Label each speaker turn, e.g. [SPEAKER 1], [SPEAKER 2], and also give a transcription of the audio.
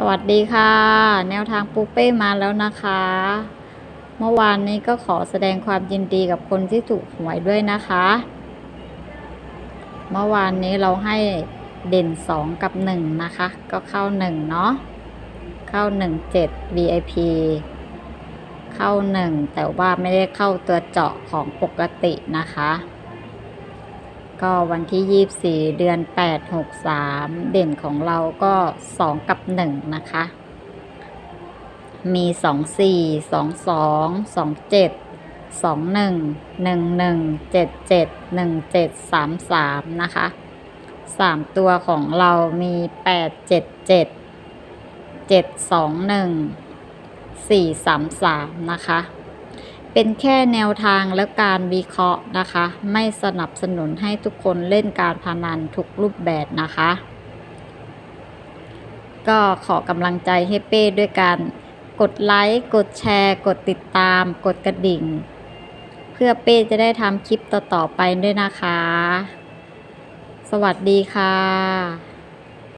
[SPEAKER 1] สวัสดีค่ะ แนวทางปูเป้มาแล้วนะคะ เมื่อวานนี้ก็ขอแสดงความยินดีกับคนที่ถูกหวยด้วยนะคะ เมื่อวานนี้เราให้เด่นสองกับหนึ่งนะคะ ก็เข้าหนึ่งเนาะเข้าหนึ่งเจ็ด VIP เข้าหนึ่งแต่ว่าไม่ได้เข้าตัวเจาะของปกตินะคะ ก็วันที่ 24 เดือน 8 63 เด่นของเราก็ 2 กับ 1 นะคะ มี 24 22 27 21 11 77 17 33 นะคะ 3 ตัวของเรามี 8 7 7 7 2 1 4 3 3 นะคะ เป็นแค่แนวทางและการวิเคราะห์นะคะ ไม่สนับสนุนให้ทุกคนเล่นการพนันทุกรูปแบบนะคะ ก็ขอกำลังใจให้เป้ด้วยการกดไลค์ กดแชร์ กดติดตาม กดกระดิ่ง เพื่อเป้จะได้ทำคลิปต่อ ๆ ไปด้วยนะคะ สวัสดีค่ะ